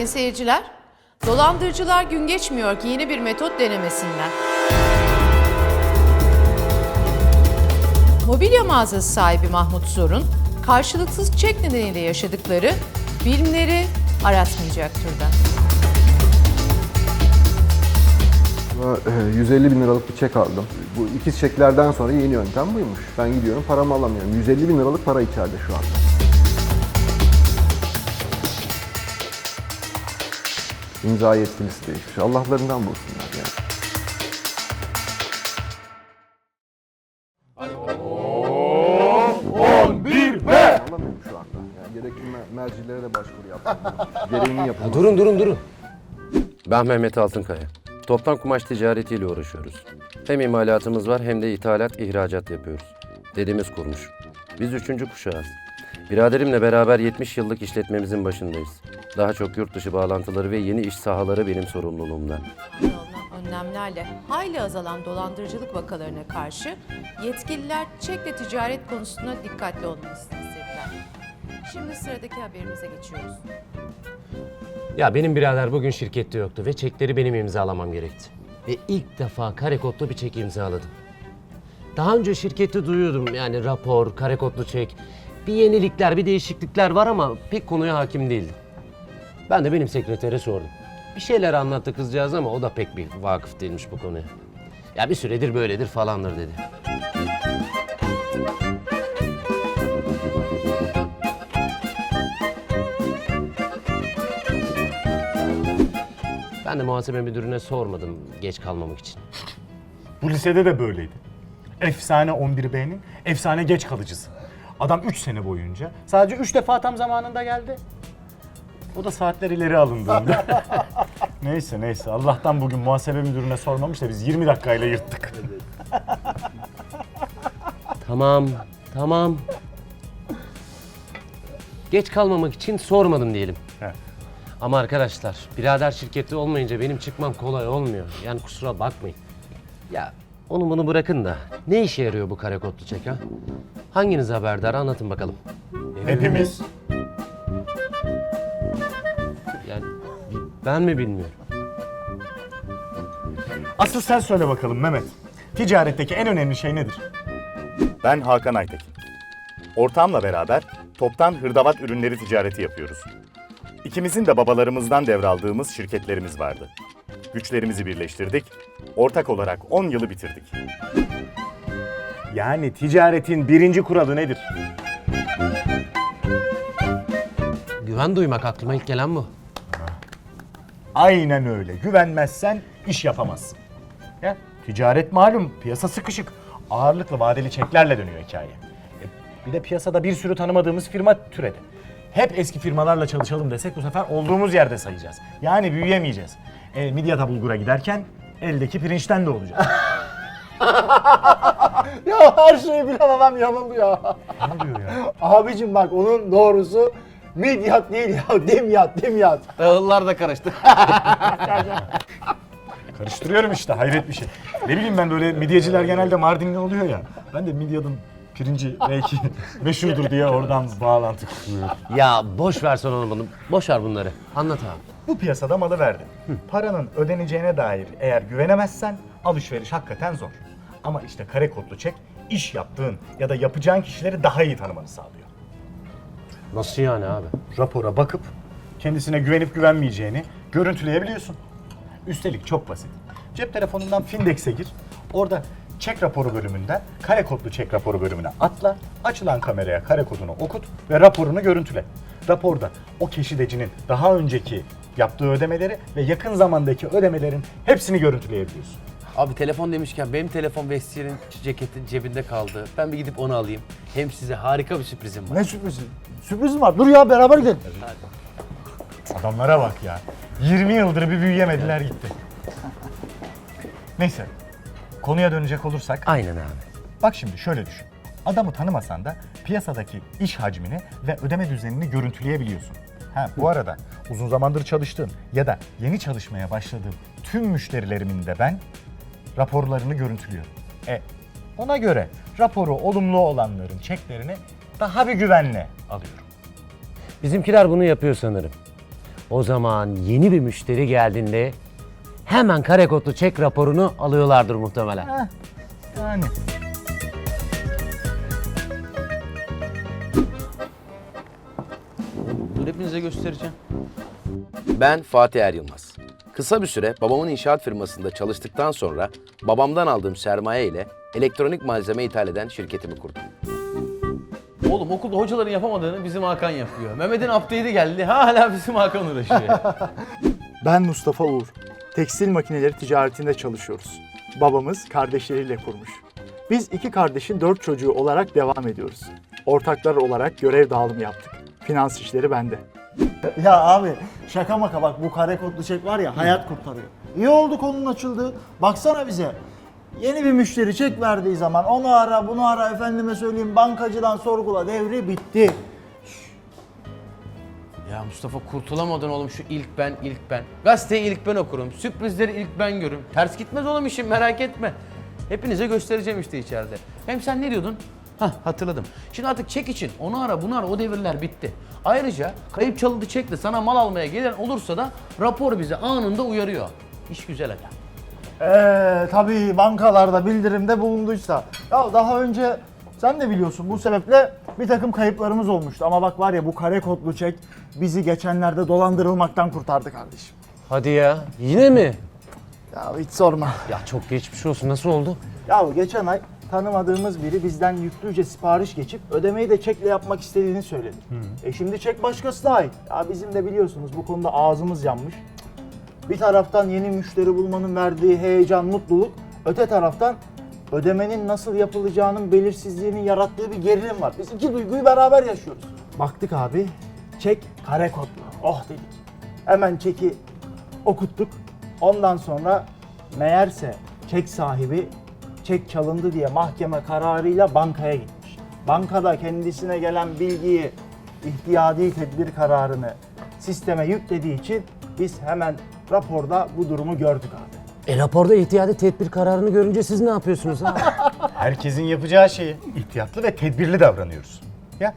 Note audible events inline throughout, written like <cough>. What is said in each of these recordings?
Sayın seyirciler, dolandırıcılar gün geçmiyor ki yeni bir metot denemesinler. Mobilya mağazası sahibi Mahmut Zor'un karşılıksız çek nedeniyle yaşadıkları bilimleri aratmayacak türden. Ama, e, 150 bin liralık bir çek aldım. Bu ikiz çeklerden sonra yeni yöntem buymuş. Ben gidiyorum paramı alamıyorum. 150 bin liralık para içeride şu anda. İmza yetkilisi değişmiş. Allah'larından bulsunlar yani. Alamıyorum şu anda. Yani gerekli me- mercilere de başvuru yaptım. Gereğinin yapılması. Durun durun durun. Ben Mehmet Altınkaya. Toptan kumaş ticaretiyle uğraşıyoruz. Hem imalatımız var hem de ithalat, ihracat yapıyoruz. Dedemiz kurmuş. Biz üçüncü kuşağız. Biraderimle beraber 70 yıllık işletmemizin başındayız. Daha çok yurt dışı bağlantıları ve yeni iş sahaları benim sorumluluğumda. Alınan önlemlerle hayli azalan dolandırıcılık vakalarına karşı yetkililer çekle ticaret konusunda dikkatli olmalısını istediler. Şimdi sıradaki haberimize geçiyoruz. Ya benim birader bugün şirkette yoktu ve çekleri benim imzalamam gerekti. Ve ilk defa kare kodlu bir çek imzaladım. Daha önce şirkette duyuyordum yani rapor, kare kodlu çek. Bir yenilikler, bir değişiklikler var ama pek konuya hakim değildim. Ben de benim sekretere sordum. Bir şeyler anlattı kızcağız ama o da pek bir vakıf değilmiş bu konuya. Ya bir süredir böyledir falandır dedi. Ben de muhasebe müdürüne sormadım geç kalmamak için. Bu lisede de böyleydi. Efsane 11B'nin efsane geç kalıcısı. Adam 3 sene boyunca sadece 3 defa tam zamanında geldi. O da saatler ileri alındığında. <laughs> neyse neyse Allah'tan bugün muhasebe müdürüne sormamış da biz 20 dakikayla yırttık. Tamam, tamam. Geç kalmamak için sormadım diyelim. He. Ama arkadaşlar, birader şirketi olmayınca benim çıkmam kolay olmuyor. Yani kusura bakmayın. Ya onu bunu bırakın da ne işe yarıyor bu kare kodlu çek ha? Hanginiz haberdar anlatın bakalım. Hepimiz. Yani ben mi bilmiyorum. Asıl sen söyle bakalım Mehmet. Ticaretteki en önemli şey nedir? Ben Hakan Aytekin. Ortağımla beraber toptan hırdavat ürünleri ticareti yapıyoruz. İkimizin de babalarımızdan devraldığımız şirketlerimiz vardı. Güçlerimizi birleştirdik, ortak olarak 10 yılı bitirdik. Yani ticaretin birinci kuralı nedir? Güven duymak aklıma ilk gelen bu. Aynen öyle. Güvenmezsen iş yapamazsın. Ya ticaret malum piyasa sıkışık. Ağırlıklı vadeli çeklerle dönüyor hikaye. E, bir de piyasada bir sürü tanımadığımız firma türedi. Hep eski firmalarla çalışalım desek bu sefer olduğumuz yerde sayacağız. Yani büyüyemeyeceğiz. E, Midyat'a bulgura giderken eldeki pirinçten de olacak. <laughs> <laughs> Ya her şeyi bilen adam yanıldı ya. ne diyor ya? Abicim bak onun doğrusu midyat değil ya demyat demyat. Dağıllar da karıştı. <laughs> Karıştırıyorum işte hayret bir şey. Ne bileyim ben böyle midyeciler genelde Mardinli oluyor ya. Ben de Midyat'ın pirinci belki <laughs> meşhurdur diye oradan bağlantı kuruyorum. ya boş ver sen onu bunu. Boş ver bunları. Anlat abi. Bu piyasada malı verdin. Paranın ödeneceğine dair eğer güvenemezsen alışveriş hakikaten zor. Ama işte kare kodlu çek iş yaptığın ya da yapacağın kişileri daha iyi tanımanı sağlıyor. Nasıl yani abi? Rapora bakıp kendisine güvenip güvenmeyeceğini görüntüleyebiliyorsun. Üstelik çok basit. Cep telefonundan Findex'e gir. Orada çek raporu bölümünden kare kodlu çek raporu bölümüne atla. Açılan kameraya kare kodunu okut ve raporunu görüntüle. Raporda o keşidecinin daha önceki yaptığı ödemeleri ve yakın zamandaki ödemelerin hepsini görüntüleyebiliyorsun. Abi telefon demişken benim telefon Vestiyer'in ceketin cebinde kaldı. Ben bir gidip onu alayım. Hem size harika bir sürprizim var. Ne sürprizi? Sürpriz var. Dur ya beraber gidelim. Adamlara bak ya. 20 yıldır bir büyüyemediler gitti. Neyse. Konuya dönecek olursak. Aynen abi. Bak şimdi şöyle düşün. Adamı tanımasan da piyasadaki iş hacmini ve ödeme düzenini görüntüleyebiliyorsun. Ha bu arada uzun zamandır çalıştığım ya da yeni çalışmaya başladığım tüm müşterilerimin de ben raporlarını görüntülüyorum. E ona göre raporu olumlu olanların çeklerini daha bir güvenle alıyorum. Bizimkiler bunu yapıyor sanırım. O zaman yeni bir müşteri geldiğinde hemen kare kodlu çek raporunu alıyorlardır muhtemelen. Yani. Dur hepinize göstereceğim. Ben Fatih Er Yılmaz. Kısa bir süre babamın inşaat firmasında çalıştıktan sonra babamdan aldığım sermaye ile elektronik malzeme ithal eden şirketimi kurdum. Oğlum okulda hocaların yapamadığını bizim Hakan yapıyor. Mehmet'in update'i geldi hala bizim Hakan uğraşıyor. <laughs> Ben Mustafa Uğur. Tekstil makineleri ticaretinde çalışıyoruz. Babamız kardeşleriyle kurmuş. Biz iki kardeşin dört çocuğu olarak devam ediyoruz. Ortaklar olarak görev dağılımı yaptık. Finans işleri bende. Ya abi şaka maka bak bu kare kodlu çek var ya hayat kurtarıyor. İyi oldu konunun açıldığı. Baksana bize. Yeni bir müşteri çek verdiği zaman onu ara bunu ara efendime söyleyeyim bankacıdan sorgula devri bitti. ya Mustafa kurtulamadın oğlum şu ilk ben ilk ben. Gazeteyi ilk ben okurum. Sürprizleri ilk ben görürüm. Ters gitmez oğlum işim merak etme. Hepinize göstereceğim işte içeride. Hem sen ne diyordun? Hah hatırladım. Şimdi artık çek için onu ara bunu ara o devirler bitti. Ayrıca kayıp çalıntı çekle sana mal almaya gelen olursa da rapor bize anında uyarıyor. İş güzel aga. Eee tabii bankalarda bildirimde bulunduysa. Ya daha önce sen de biliyorsun bu sebeple bir takım kayıplarımız olmuştu. Ama bak var ya bu kare kodlu çek bizi geçenlerde dolandırılmaktan kurtardı kardeşim. Hadi ya yine mi? Ya hiç sorma. Ya çok geçmiş olsun nasıl oldu? Ya geçen ay tanımadığımız biri bizden yüklüce sipariş geçip ödemeyi de çekle yapmak istediğini söyledi. E şimdi çek başkasına ait. Ya bizim de biliyorsunuz bu konuda ağzımız yanmış. Bir taraftan yeni müşteri bulmanın verdiği heyecan, mutluluk. Öte taraftan ödemenin nasıl yapılacağının belirsizliğinin yarattığı bir gerilim var. Biz iki duyguyu beraber yaşıyoruz. Baktık abi, çek kare kodlu. Oh dedik. Hemen çeki okuttuk. Ondan sonra meğerse çek sahibi çek çalındı diye mahkeme kararıyla bankaya gitmiş. Bankada kendisine gelen bilgiyi, ihtiyadi tedbir kararını sisteme yüklediği için biz hemen raporda bu durumu gördük abi. E raporda ihtiyadi tedbir kararını görünce siz ne yapıyorsunuz ha? <laughs> Herkesin yapacağı şeyi ihtiyatlı ve tedbirli davranıyoruz. Ya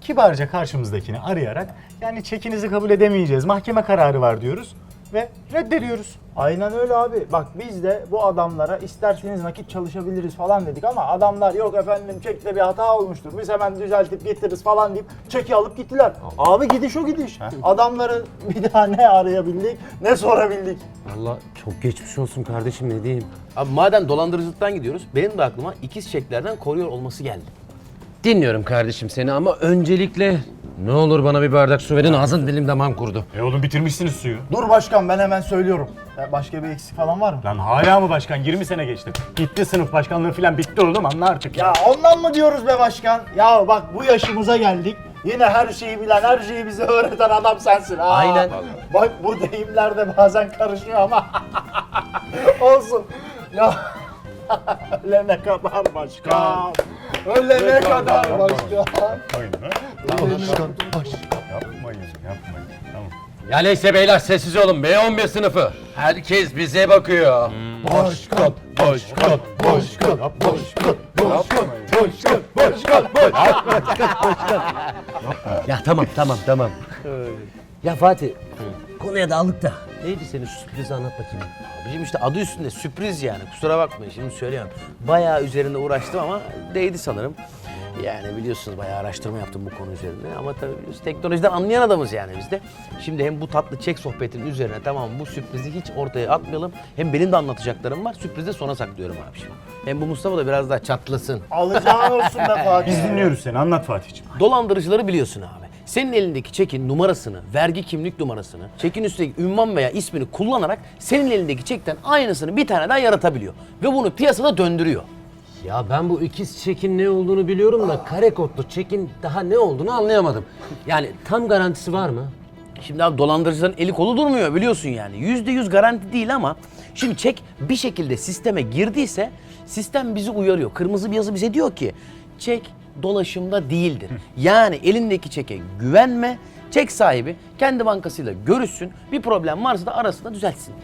kibarca karşımızdakini arayarak yani çekinizi kabul edemeyeceğiz. Mahkeme kararı var diyoruz ve reddediyoruz. Aynen öyle abi. Bak biz de bu adamlara isterseniz nakit çalışabiliriz falan dedik ama adamlar yok efendim çekte bir hata olmuştur. Biz hemen düzeltip getiririz falan deyip çeki alıp gittiler. Abi gidiş o gidiş. Adamları <laughs> bir daha ne arayabildik ne sorabildik. Valla çok geçmiş olsun kardeşim ne diyeyim. Abi madem dolandırıcılıktan gidiyoruz benim de aklıma ikiz çeklerden koruyor olması geldi. Dinliyorum kardeşim seni ama öncelikle ne olur bana bir bardak su verin ağzın dilim damağım kurdu. E oğlum bitirmişsiniz suyu. Dur başkan ben hemen söylüyorum. Ya başka bir eksik falan var mı? Lan hala mı başkan? 20 sene geçti. Gitti sınıf başkanlığı falan bitti oğlum anla artık ya. Ya ondan mı diyoruz be başkan? Ya bak bu yaşımıza geldik. Yine her şeyi bilen, her şeyi bize öğreten adam sensin. Ha. Aynen. Bak bu deyimler de bazen karışıyor ama. <laughs> Olsun. Ya <laughs> ölene kadar başkan. Ölene kadar başkan. Yapmayın lan. Başkan, Yapmayın, yapmayın. Tamam. Ya neyse beyler sessiz olun B11 sınıfı. Herkes bize bakıyor. Başkan, başkan, başkan, başkan, başkan, başkan, başkan, Ya tamam tamam tamam. ya Fatih konuya daldık da. Neydi senin şu sürprizi anlat bakayım. Abicim işte adı üstünde sürpriz yani kusura bakmayın şimdi söylüyorum. Bayağı üzerinde uğraştım ama değdi sanırım. Yani biliyorsunuz bayağı araştırma yaptım bu konu üzerinde ama tabii biliyorsunuz teknolojiden anlayan adamız yani biz de. Şimdi hem bu tatlı çek sohbetinin üzerine tamam bu sürprizi hiç ortaya atmayalım. Hem benim de anlatacaklarım var sürprizi de sona saklıyorum abi şimdi. Hem bu Mustafa da biraz daha çatlasın. Alacağın olsun be <laughs> Fatih. Biz dinliyoruz seni. Anlat Fatih'ciğim. Dolandırıcıları biliyorsun abi. Senin elindeki çekin numarasını, vergi kimlik numarasını, çekin üstündeki ünvan veya ismini kullanarak senin elindeki çekten aynısını bir tane daha yaratabiliyor. Ve bunu piyasada döndürüyor. Ya ben bu ikiz çekin ne olduğunu biliyorum da kare kodlu çekin daha ne olduğunu anlayamadım. Yani tam garantisi var mı? Şimdi abi dolandırıcıların eli kolu durmuyor biliyorsun yani. Yüzde yüz garanti değil ama şimdi çek bir şekilde sisteme girdiyse sistem bizi uyarıyor. Kırmızı bir yazı bize diyor ki çek dolaşımda değildir. Yani elindeki çeke güvenme. Çek sahibi kendi bankasıyla görüşsün. Bir problem varsa da arasında düzeltsin.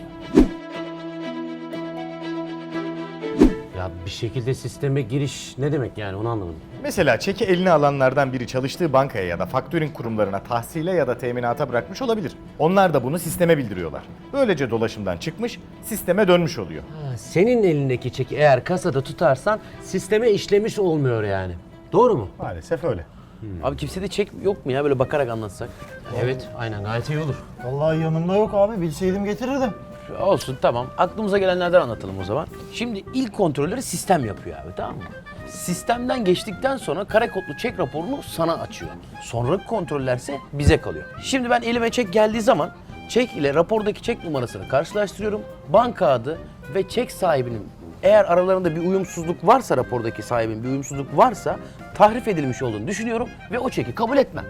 Ya bir şekilde sisteme giriş ne demek yani onu anlamadım. Mesela çeki eline alanlardan biri çalıştığı bankaya ya da faktörink kurumlarına tahsile ya da teminata bırakmış olabilir. Onlar da bunu sisteme bildiriyorlar. Böylece dolaşımdan çıkmış, sisteme dönmüş oluyor. Ha, senin elindeki çeki eğer kasada tutarsan sisteme işlemiş olmuyor yani. Doğru mu? Maalesef öyle. Abi kimsede çek yok mu ya böyle bakarak anlatsak? Evet, aynen gayet iyi olur. Vallahi yanımda yok abi. Bilseydim getirirdim. Olsun tamam. Aklımıza gelenlerden anlatalım o zaman. Şimdi ilk kontrolleri sistem yapıyor abi tamam mı? Sistemden geçtikten sonra kare kodlu çek raporunu sana açıyor. Sonraki kontrollerse bize kalıyor. Şimdi ben elime çek geldiği zaman çek ile rapordaki çek numarasını karşılaştırıyorum. Banka adı ve çek sahibinin eğer aralarında bir uyumsuzluk varsa rapordaki sahibin bir uyumsuzluk varsa tahrif edilmiş olduğunu düşünüyorum ve o çeki kabul etmem.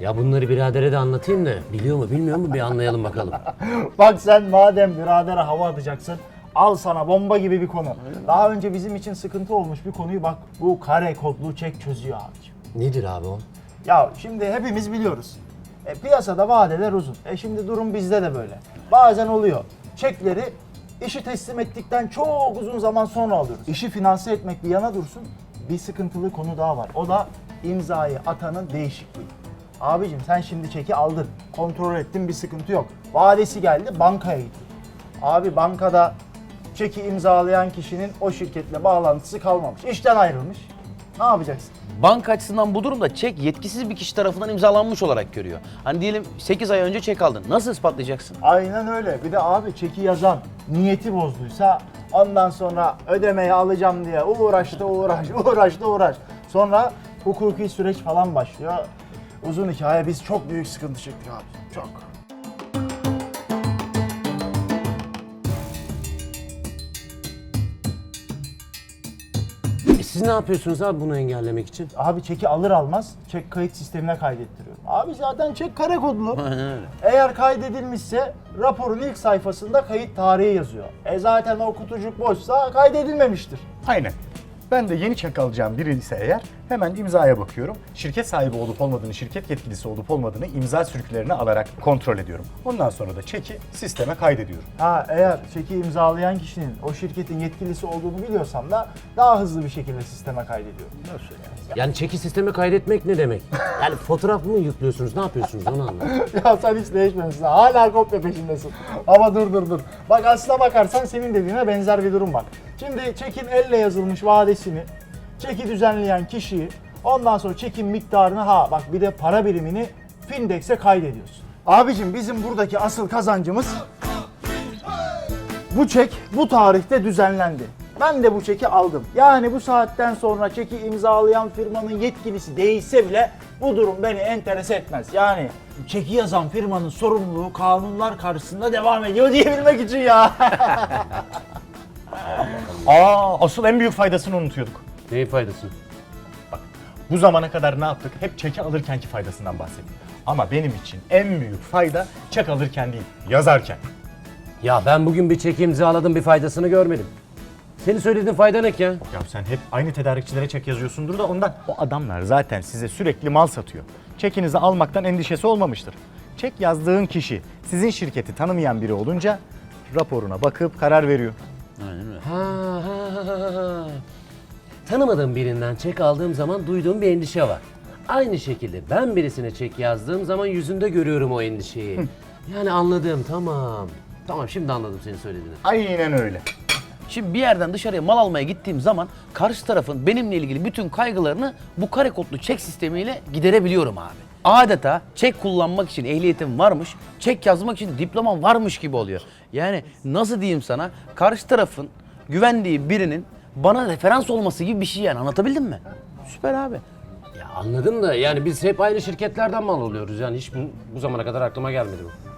Ya bunları biradere de anlatayım da biliyor mu bilmiyor mu bir anlayalım bakalım. <laughs> Bak sen madem biradere hava atacaksın al sana bomba gibi bir konu. Daha önce bizim için sıkıntı olmuş bir konuyu bak bu kare kodlu çek çözüyor abicim. Nedir abi o? Ya şimdi hepimiz biliyoruz. E, piyasada vadeler uzun. E şimdi durum bizde de böyle. Bazen oluyor. Çekleri işi teslim ettikten çok uzun zaman sonra alıyoruz. İşi finanse etmek bir yana dursun. Bir sıkıntılı konu daha var. O da imzayı atanın değişikliği. Abicim sen şimdi çeki aldın. Kontrol ettin bir sıkıntı yok. Vadesi geldi bankaya gitti. Abi bankada çeki imzalayan kişinin o şirketle bağlantısı kalmamış. İşten ayrılmış. Ne yapacaksın? Banka açısından bu durumda çek yetkisiz bir kişi tarafından imzalanmış olarak görüyor. Hani diyelim 8 ay önce çek aldın. Nasıl ispatlayacaksın? Aynen öyle. Bir de abi çeki yazan niyeti bozduysa ondan sonra ödemeyi alacağım diye uğraştı uğraş <laughs> uğraştı uğraş. Sonra hukuki süreç falan başlıyor. Uzun hikaye biz çok büyük sıkıntı çektik abi. Çok. Siz ne yapıyorsunuz abi bunu engellemek için? Abi çeki alır almaz çek kayıt sistemine kaydettiriyorum. Abi zaten çek kare kodlu. Eğer kaydedilmişse raporun ilk sayfasında kayıt tarihi yazıyor. E zaten o kutucuk boşsa kaydedilmemiştir. Aynen. Ben de yeni çek alacağım biri ise eğer hemen imzaya bakıyorum. Şirket sahibi olup olmadığını, şirket yetkilisi olup olmadığını imza sürüklerini alarak kontrol ediyorum. Ondan sonra da çeki sisteme kaydediyorum. Ha eğer çeki imzalayan kişinin o şirketin yetkilisi olduğunu biliyorsam da daha hızlı bir şekilde sisteme kaydediyorum. Nasıl yani? Yani çeki sisteme kaydetmek ne demek? Yani fotoğraf mı yüklüyorsunuz ne yapıyorsunuz onu anlamadım. <laughs> ya sen hiç değişmemişsin. Hala kopya peşindesin. Ama dur dur dur. Bak aslına bakarsan senin dediğine benzer bir durum var. Şimdi çekin elle yazılmış vadesini, çeki düzenleyen kişiyi, ondan sonra çekin miktarını ha bak bir de para birimini Findex'e kaydediyorsun. Abicim bizim buradaki asıl kazancımız bu çek bu tarihte düzenlendi. Ben de bu çeki aldım. Yani bu saatten sonra çeki imzalayan firmanın yetkilisi değilse bile bu durum beni enterese etmez. Yani çeki yazan firmanın sorumluluğu kanunlar karşısında devam ediyor <laughs> diyebilmek için ya. Aa, asıl en büyük faydasını unutuyorduk. Neyin faydası? Bu zamana kadar ne yaptık? Hep çeki alırkenki faydasından bahsettik. Ama benim için en büyük fayda çek alırken değil, yazarken. Ya ben bugün bir çeki imzaladım bir faydasını görmedim. Senin söylediğin fayda ne ki ya? Ya sen hep aynı tedarikçilere çek yazıyorsundur da ondan. O adamlar zaten size sürekli mal satıyor. Çekinizi almaktan endişesi olmamıştır. Çek yazdığın kişi sizin şirketi tanımayan biri olunca raporuna bakıp karar veriyor. Ha, ha, ha, ha. Tanımadığım birinden çek aldığım zaman duyduğum bir endişe var. Aynı şekilde ben birisine çek yazdığım zaman yüzünde görüyorum o endişeyi. yani anladım tamam. Tamam şimdi anladım senin söylediğini. Aynen öyle. Şimdi bir yerden dışarıya mal almaya gittiğim zaman karşı tarafın benimle ilgili bütün kaygılarını bu kare kodlu çek sistemiyle giderebiliyorum abi. Adeta çek kullanmak için ehliyetim varmış, çek yazmak için diplomam varmış gibi oluyor. Yani nasıl diyeyim sana karşı tarafın güvendiği birinin bana referans olması gibi bir şey yani anlatabildim mi? Süper abi. Ya anladım da yani biz hep aynı şirketlerden mal alıyoruz yani hiç bu, bu zamana kadar aklıma gelmedi bu.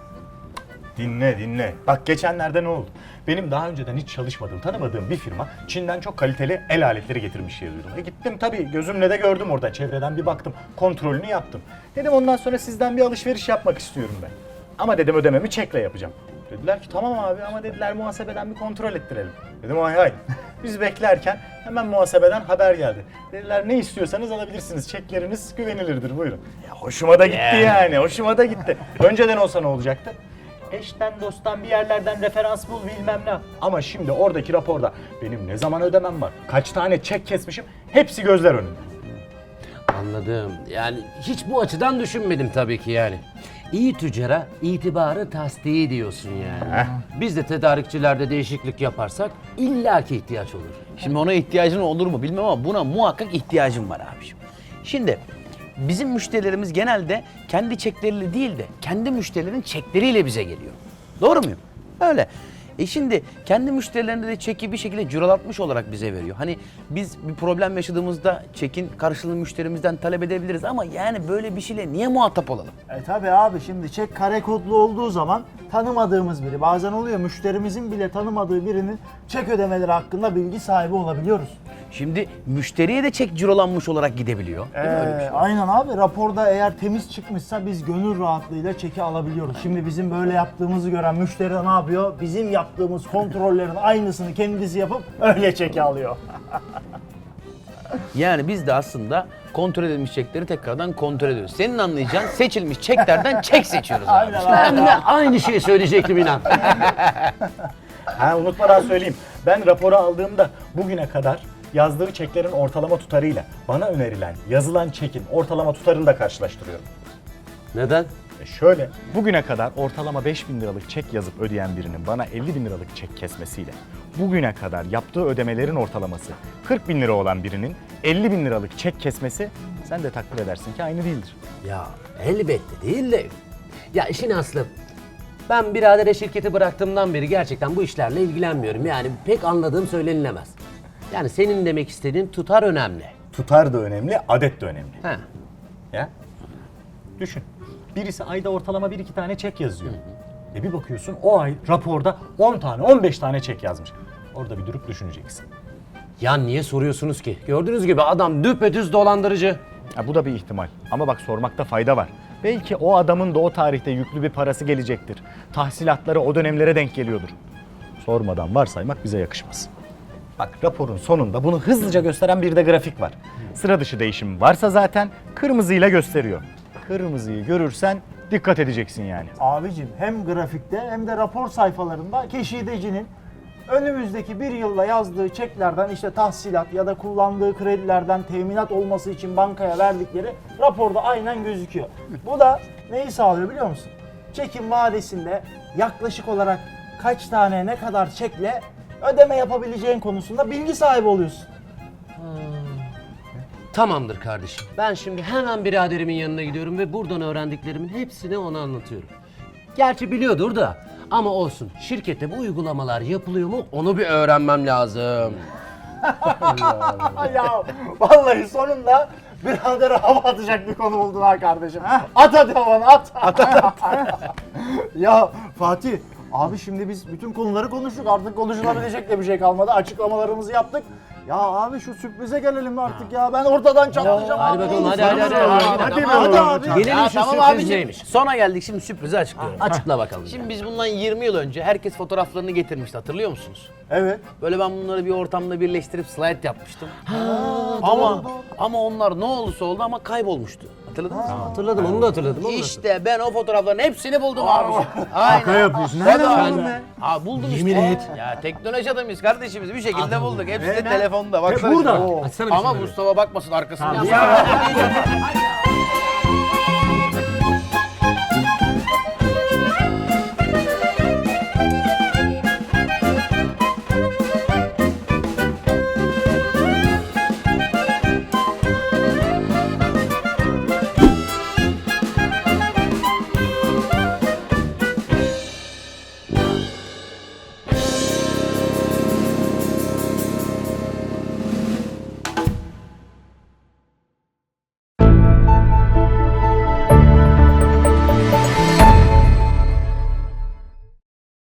Dinle dinle. Bak geçenlerde ne oldu? Benim daha önceden hiç çalışmadığım, tanımadığım bir firma Çin'den çok kaliteli el aletleri getirmiş diye duydum. E gittim tabii gözümle de gördüm orada. Çevreden bir baktım. Kontrolünü yaptım. Dedim ondan sonra sizden bir alışveriş yapmak istiyorum ben. Ama dedim ödememi çekle yapacağım. Dediler ki tamam abi ama dediler muhasebeden bir kontrol ettirelim. Dedim hay hay. <laughs> Biz beklerken hemen muhasebeden haber geldi. Dediler ne istiyorsanız alabilirsiniz. Çekleriniz güvenilirdir buyurun. Ya hoşuma da gitti yani. Hoşuma da gitti. Önceden olsa ne olacaktı? eşten dosttan bir yerlerden referans bul bilmem ne. Ama şimdi oradaki raporda benim ne zaman ödemem var, kaç tane çek kesmişim hepsi gözler önünde. Anladım. Yani hiç bu açıdan düşünmedim tabii ki yani. İyi tüccara itibarı tasdiği diyorsun yani. Biz de tedarikçilerde değişiklik yaparsak illaki ihtiyaç olur. Şimdi ona ihtiyacın olur mu bilmem ama buna muhakkak ihtiyacım var abiciğim. Şimdi bizim müşterilerimiz genelde kendi çekleriyle değil de kendi müşterilerin çekleriyle bize geliyor. Doğru muyum? Öyle. E şimdi kendi müşterilerine de çeki bir şekilde cüralatmış olarak bize veriyor. Hani biz bir problem yaşadığımızda çekin karşılığını müşterimizden talep edebiliriz ama yani böyle bir şeyle niye muhatap olalım? E tabi abi şimdi çek kare kodlu olduğu zaman tanımadığımız biri bazen oluyor müşterimizin bile tanımadığı birinin çek ödemeleri hakkında bilgi sahibi olabiliyoruz. Şimdi müşteriye de çek cirolanmış olarak gidebiliyor. Ee, şey. aynen abi raporda eğer temiz çıkmışsa biz gönül rahatlığıyla çeki alabiliyoruz. Şimdi bizim böyle yaptığımızı gören müşteri ne yapıyor? Bizim yaptığımız kontrollerin aynısını kendisi yapıp öyle çeki alıyor. Yani biz de aslında kontrol edilmiş çekleri tekrardan kontrol ediyoruz. Senin anlayacağın seçilmiş çeklerden çek seçiyoruz abi. Aynen. Ben de aynı şeyi söyleyecektim inan. Ha unutmadan söyleyeyim. Ben raporu aldığımda bugüne kadar yazdığı çeklerin ortalama tutarıyla bana önerilen yazılan çekin ortalama tutarını da karşılaştırıyorum. Neden? E şöyle, bugüne kadar ortalama 5000 liralık çek yazıp ödeyen birinin bana 50 bin liralık çek kesmesiyle bugüne kadar yaptığı ödemelerin ortalaması 40 bin lira olan birinin 50 bin liralık çek kesmesi sen de takdir edersin ki aynı değildir. Ya elbette değil de. Ya işin aslı. Ben biradere şirketi bıraktığımdan beri gerçekten bu işlerle ilgilenmiyorum. Yani pek anladığım söylenilemez. Yani senin demek istediğin tutar önemli. Tutar da önemli, adet de önemli. Ha. Ya. Düşün. Birisi ayda ortalama bir iki tane çek yazıyor. E bir bakıyorsun o ay raporda 10 tane 15 tane çek yazmış. Orada bir durup düşüneceksin. Ya niye soruyorsunuz ki? Gördüğünüz gibi adam düpedüz dolandırıcı. Ha, bu da bir ihtimal. Ama bak sormakta fayda var. Belki o adamın da o tarihte yüklü bir parası gelecektir. Tahsilatları o dönemlere denk geliyordur. Sormadan varsaymak bize yakışmaz. Bak raporun sonunda bunu hızlıca gösteren bir de grafik var. Sıra dışı değişim varsa zaten kırmızıyla gösteriyor. Kırmızıyı görürsen dikkat edeceksin yani. Abicim hem grafikte hem de rapor sayfalarında keşidecinin önümüzdeki bir yılda yazdığı çeklerden işte tahsilat ya da kullandığı kredilerden teminat olması için bankaya verdikleri raporda aynen gözüküyor. Bu da neyi sağlıyor biliyor musun? Çekin vadesinde yaklaşık olarak kaç tane ne kadar çekle ödeme yapabileceğin konusunda bilgi sahibi oluyorsun. Tamamdır kardeşim. Ben şimdi hemen biraderimin yanına gidiyorum ve buradan öğrendiklerimin hepsini ona anlatıyorum. Gerçi biliyordur da ama olsun. Şirkette bu uygulamalar yapılıyor mu onu bir öğrenmem lazım. <laughs> ya vallahi sonunda birader hava atacak bir konu buldun ha kardeşim. At hadi havanı at. At at <laughs> ya Fatih abi şimdi biz bütün konuları konuştuk artık konuşulabilecek de bir şey kalmadı açıklamalarımızı yaptık. Ya abi şu sürprize gelelim artık ya ben ortadan çatlayacağım. Hadi abi. bakalım hadi hadi hadi. Hadi, Hadi, hadi, abi. Gelelim Ya şu tamam sürpriz abicim. neymiş? Sonra geldik şimdi sürprizi açıklıyorum. Açıkla bakalım. Şimdi biz bundan 20 yıl önce herkes fotoğraflarını getirmişti hatırlıyor musunuz? Evet. Böyle ben bunları bir ortamda birleştirip slide yapmıştım. ama ama onlar ne olursa oldu ama kaybolmuştu. Hatırladınız mı? Hatırladım onu da hatırladım. onu da İşte ben o fotoğrafların hepsini buldum abi. Aynen. Şaka yapıyorsun. hatırladım. buldun be? Aa buldum Yemin işte. et. Ya teknoloji adamıyız kardeşimiz bir şekilde bulduk. Hepsi de telefonda. Baksana burada. şimdi. Açsana bir Ama şunları. Mustafa bakmasın arkasından. <laughs> <laughs>